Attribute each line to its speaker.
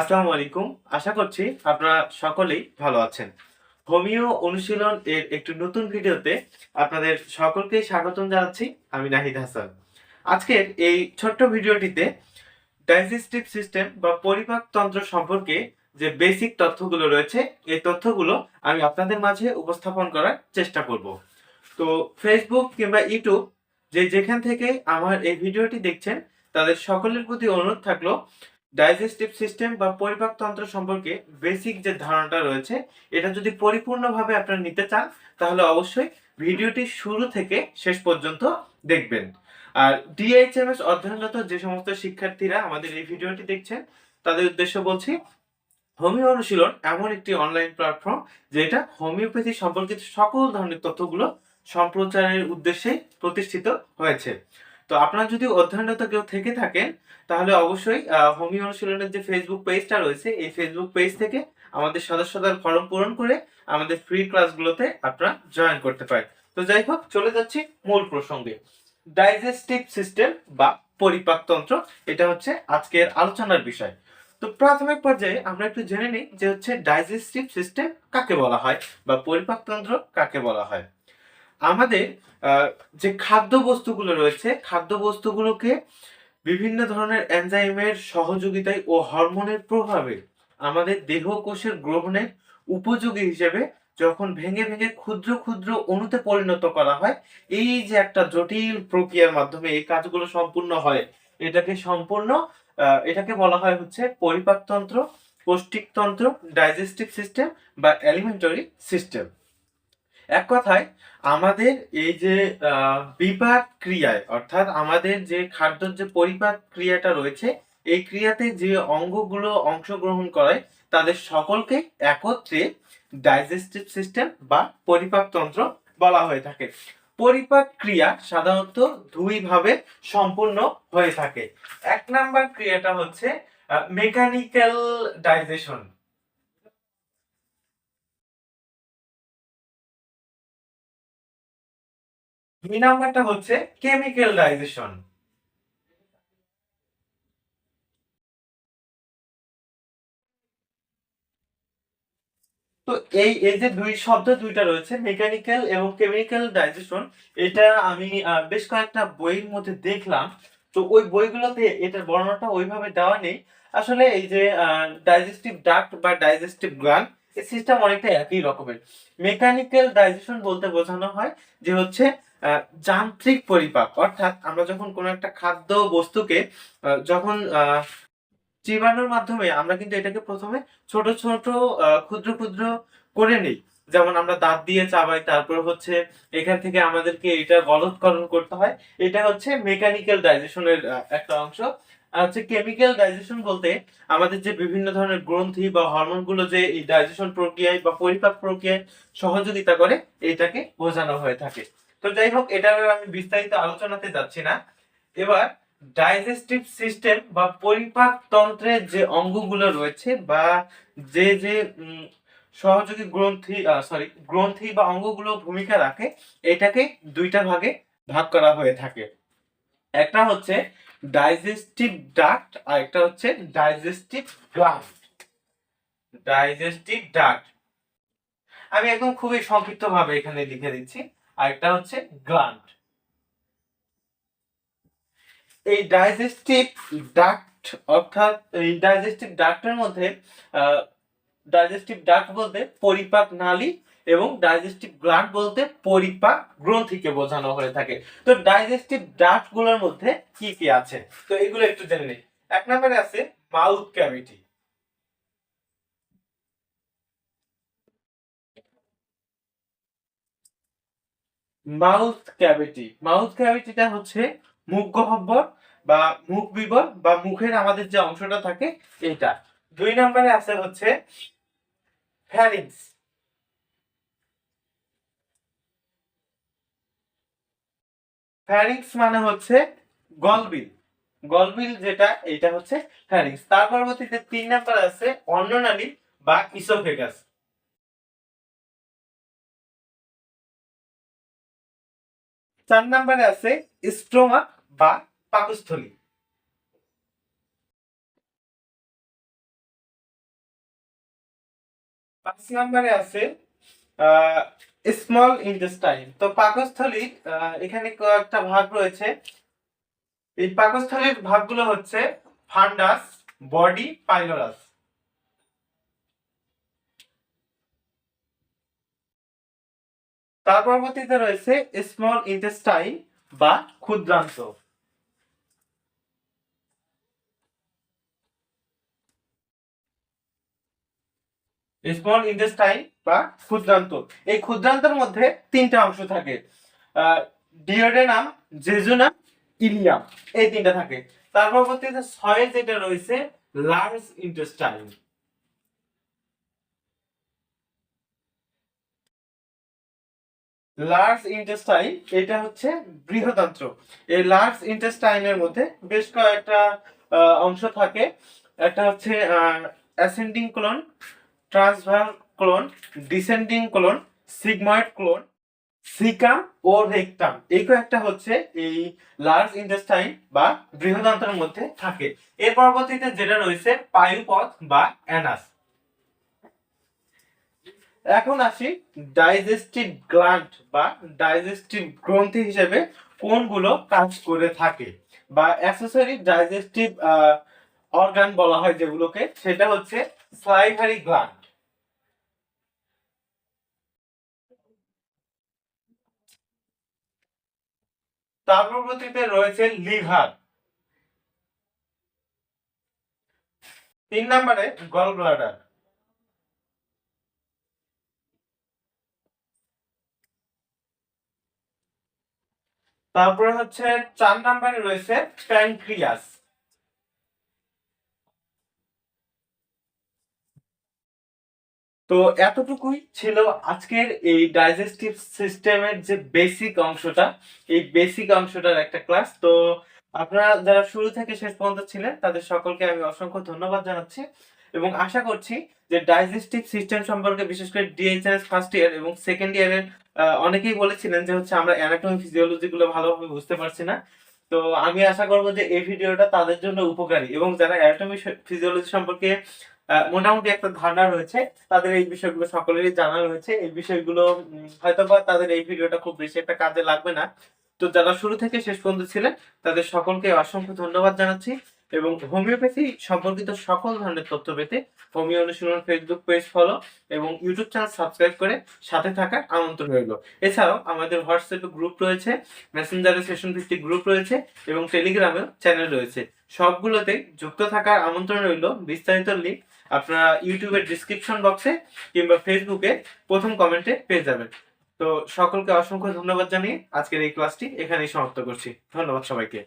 Speaker 1: আসসালামু আলাইকুম। আশা করছি আপনারা সকলেই ভালো আছেন। হোমিও অনুশীলন এর একটি নতুন ভিডিওতে আপনাদের সকলকে স্বাগতম জানাচ্ছি। আমি নাহিদ হাসান। আজকের এই ছোট্ট ভিডিওটিতে ডাইজেস্টিভ সিস্টেম বা পরিপাক তন্ত্র সম্পর্কে যে বেসিক তথ্যগুলো রয়েছে, এই তথ্যগুলো আমি আপনাদের মাঝে উপস্থাপন করার চেষ্টা করব। তো ফেসবুক কিংবা ইউটিউব যে যেখান থেকে আমার এই ভিডিওটি দেখছেন, তাদের সকলের প্রতি অনুরোধ থাকল ডাইজেস্টিভ সিস্টেম বা পরিপাকতন্ত্র সম্পর্কে বেসিক যে ধারণাটা রয়েছে, এটা যদি পরিপূর্ণভাবে আপনারা নিতে চান, তাহলে অবশ্যই ভিডিওটি শুরু থেকে শেষ পর্যন্ত দেখবেন। আর ডিএইচএমএস অধ্যয়নরত যে সমস্ত শিক্ষার্থীরা আমাদের এই ভিডিওটি দেখছেন, তাদের উদ্দেশ্যে বলছি, হোমিও অনুশীলন এমন একটি অনলাইন প্ল্যাটফর্ম যেটা হোমিওপ্যাথি সম্পর্কিত সকল ধরনের তথ্যগুলো সম্প্রচারের উদ্দেশ্যে প্রতিষ্ঠিত হয়েছে। তো আপনারা যদি অধ্যয়নরত কেউ থেকে থাকেন, তাহলে অবশ্যই হোমিও অনুশীলনের যে ফেসবুক পেজটা রয়েছে, এই ফেসবুক পেজ থেকে আমাদের সদস্যদের ফর্ম পূরণ করে আমাদের ফ্রি ক্লাসগুলোতে আপনারা জয়েন করতে পারেন। তো যাই হোক, চলে যাচ্ছি মূল প্রসঙ্গে। ডাইজেস্টিভ সিস্টেম বা পরিপাকতন্ত্র এটা হচ্ছে আজকের আলোচনার বিষয়। তো প্রাথমিক পর্যায়ে আমরা একটু জেনে নিই যে হচ্ছে ডাইজেস্টিভ সিস্টেম কাকে বলা হয় বা পরিপাকতন্ত্র কাকে বলা হয়। আমাদের যে খাদ্য বস্তুগুলো রয়েছে খাদ্য বস্তুগুলোকে বিভিন্ন ধরনের এনজাইমের সহযোগিতায় ও হরমোনের প্রভাবে আমাদের দেহ কোষের গ্রহণের উপযোগী হিসেবে যখন ভেঙে ভেঙে ক্ষুদ্র ক্ষুদ্র অণুতে পরিণত করা হয়, এই যে একটা জটিল প্রক্রিয়ার মাধ্যমে এই কাজগুলো সম্পূর্ণ হয়, এটাকে সম্পূর্ণ এটাকে বলা হয় হচ্ছে পরিপাকতন্ত্র, পৌষ্টিকতন্ত্র, ডাইজেস্টিভ সিস্টেম বা অ্যালিমেন্টারি সিস্টেম। এক কথায়, আমাদের এই যে বিপাক ক্রিয়ায়, অর্থাৎ আমাদের যে খাদ্যর যে পরিপাক ক্রিয়াটা রয়েছে, এই ক্রিয়াতে যে অঙ্গগুলো অংশগ্রহণ করায় তাদের সকলকে একত্রে ডাইজেস্টিভ সিস্টেম বা পরিপাকতন্ত্র বলা হয়ে থাকে। পরিপাক ক্রিয়া সাধারণত দুই ভাবে সম্পূর্ণ হয়ে থাকে। এক নাম্বার ক্রিয়াটা হচ্ছে মেকানিক্যাল ডাইজেশন দুই নাম্বারটা হচ্ছে কেমিক্যাল ডাইজেশন এই এই যে দুই শব্দ দুইটা রয়েছে মেকানিক্যাল এবং কেমিক্যাল ডাইজেশন এটা আমি বেশ কয়েকটা বইয়ের মধ্যে দেখলাম। তো ওই বইগুলোতে এটার বর্ণনাটা ওইভাবে দেওয়া নেই। আসলে এই যে ডাইজেস্টিভ ডাক্ট বা ডাইজেস্টিভ গ্ল্যান্ড এই সিস্টেম অনেকটা একই রকমের। মেকানিক্যাল ডাইজেশন বলতে বোঝানো হয় যে হচ্ছে যান্ত্রিক পরিপাক, অর্থাৎ আমরা যখন কোনো একটা খাদ্য বস্তুকে যখন চিবানোর মাধ্যমে আমরা কিন্তু এটাকে প্রথমে ছোট ছোট ক্ষুদ্র ক্ষুদ্র করে নিই। যেমন আমরা দাঁত দিয়ে চাবাই, তারপর হচ্ছে এখান থেকে আমাদেরকে এটা গলৎকরণ করতে হয়। এটা হচ্ছে মেকানিক্যাল ডাইজেশনের একটা অংশ। হচ্ছে কেমিক্যাল ডাইজেশন বলতে আমাদের যে বিভিন্ন ধরনের গ্রন্থি বা হরমোনগুলো যে এই ডাইজেশন প্রক্রিয়ায় বা পরিপাক প্রক্রিয়ায় সহযোগিতা করে, এটাকে বোঝানো হয়ে থাকে। তো যাই হোক এটার আমি বিস্তারিত আলোচনাতে যাচ্ছি না। এবার ডাইজেস্টিভ সিস্টেম বা পরিপাক তন্ত্রের যে অঙ্গগুলো রয়েছে বা যে যে সহযোগী গ্রন্থি সরি গ্রন্থি বা অঙ্গগুলো ভূমিকা রাখে, এটাকে দুইটা ভাগে ভাগ করা হয়ে থাকে। একটা হচ্ছে ডাইজেস্টিভ ডাক্ট আর একটা হচ্ছে ডাইজেস্টিভ গ্ল্যান্ড ডাইজেস্টিভ ডাক্ট আমি একদম খুবই সংক্ষিপ্ত ভাবে এখানে লিখে দিচ্ছি। আর একটা হচ্ছে গ্ল্যান্ড এই ডাইজেস্টিভ ডাক্ট অর্থাৎ এই ডাইজেস্টিভ ডাক্টের মধ্যে ডাইজেস্টিভ ডাক্ট বলতে পরিপাক নালী এবং ডাইজেস্টিভ গ্ল্যান্ড বলতে পরিপাক গ্রন্থিকে বোঝানো হয়ে থাকে। তো ডাইজেস্টিভ ডাক্টগুলোর মধ্যে কি কি আছে? তো এগুলো একটু জেনে নিই। এক নম্বরে আছে mouth cavity mouth cavity. Mouth ক্যাভিটিটা হচ্ছে মুখ গহ্বর বা মুখ বিবর বা মুখের আমাদের যে অংশটা থাকে এটা। দুই নম্বরে আছে হচ্ছে ফ্যারিংস ফ্যারিংস মানে হচ্ছে গলবিল। গলবিল যেটা, এটা হচ্ছে ফ্যারিংস তার পরবর্তীতে তিন নাম্বার আছে অন্ননালী বা ইসোফেগাস চার নাম্বারে আছে স্ট্রোমা বা পাকস্থলী। পাঁচ নাম্বারে আছে স্মল ইন্টেস্টাইন তো পাকস্থলী এখানে কয়েকটা ভাগ রয়েছে। এই পাকস্থলীর ভাগগুলো হচ্ছে ফান্ডাস, বডি, পাইলোরাস। তার পরবর্তীতে রয়েছে স্মল ইন্টেস্টাইন বা ক্ষুদ্রান্ত। স্মল ইন্টেস্টাইন বা ক্ষুদ্রান্ত। এই ক্ষুদ্রান্তের মধ্যে তিনটা অংশ থাকে। ডিওডেনাম জেজুনাম ইলিয়াম এই তিনটা থাকে। তার পরবর্তীতে ছয়ে যেটা রয়েছে লার্জ ইন্টেস্টাইন লার্জ ইন্টেস্টাইন এটা হচ্ছে বৃহদান্ত্র। এই লার্জ ইন্টেস্টাইনের মধ্যে বেশ কয়েকটা অংশ থাকে। একটা হচ্ছে ascending colon transverse colon descending colon sigmoid colon caecum ও রেকটাম এই কয়েকটা হচ্ছে এই লার্জ ইন্টেস্টাইন বা বৃহদান্ত্রের মধ্যে থাকে। এর পরবর্তীতে যেটা রয়েছে পায়ুপথ বা অ্যানাস। এখন আসি ডাইজেস্টিভ গ্ল্যান্ড বা ডাইজেস্টিভ গ্রন্থি হিসেবে কোনগুলো কাজ করে থাকে বা অ্যাক্সেসরি ডাইজেস্টিভ অর্গান বলা হয় যেগুলোকে, সেটা হচ্ছে তার পরবর্তীতে রয়েছে লিভার। তিন নম্বরে গল ব্লাডার তারপরে হচ্ছে চার নম্বরে রয়েছে প্যানক্রিয়াস। তো এতটুকুই ছিল আজকের এই ডাইজেস্টিভ সিস্টেমের যে বেসিক অংশটা, এই বেসিক অংশটার একটা ক্লাস তো আপনারা যারা শুরু থেকে শেষ পর্যন্ত ছিলেন, তাদের সকলকে আমি অসংখ্য ধন্যবাদ জানাচ্ছি এবং আশা করছি যে ডাইজেস্টিভ সিস্টেম সম্পর্কে বিশেষ করে ডিএইচএস ফার্স্ট ইয়ার এবং সেকেন্ড ইয়ারের অনেকেই বলেছিলেন যে হচ্ছে আমরা অ্যানাটমি ফিজিওলজি গুলো ভালোভাবে বুঝতে পারছি না। তো আমি আশা করব যে এই ভিডিওটা তাদের জন্য উপকারী এবং যারা অ্যানাটমি ফিজিওলজি সম্পর্কে মোটামুটি একটা ধারণা রয়েছে তাদের এই বিষয়গুলো সকলেরই জানা রয়েছে। এই বিষয়গুলো উম, হয়তোবা তাদের এই ভিডিওটা খুব বেশি একটা কাজে লাগবে না। তো যারা শুরু থেকে শেষ পর্যন্ত ছিলেন তাদের সকলকে অসংখ্য ধন্যবাদ জানাচ্ছি। এবং হোমিওপ্যাথি সম্পর্কিত সকল ধরনের তথ্য পেতে হোমিও অনুশীলন ফেসবুক পেজ ফলো এবং ইউটিউব চ্যানেল সাবস্ক্রাইব করে সাথে থাকার আমন্ত্রণ রইল। এছাড়াও আমাদের হোয়াটসঅ্যাপে গ্রুপ রয়েছে মেসেঞ্জারে সেশন ভিত্তিক গ্রুপ রয়েছে এবং টেলিগ্রামেও চ্যানেল রয়েছে। সবগুলোতে যুক্ত থাকার আমন্ত্রণ রইল। বিস্তারিত লিঙ্ক আপনারা ইউটিউবের ডিসক্রিপশন বক্সে কিংবা ফেসবুকে প্রথম কমেন্টে পেয়ে যাবেন। তো সকলকে অসংখ্য ধন্যবাদ জানিয়ে আজকের এই ক্লাসটি এখানেই সমাপ্ত করছি। ধন্যবাদ সবাইকে।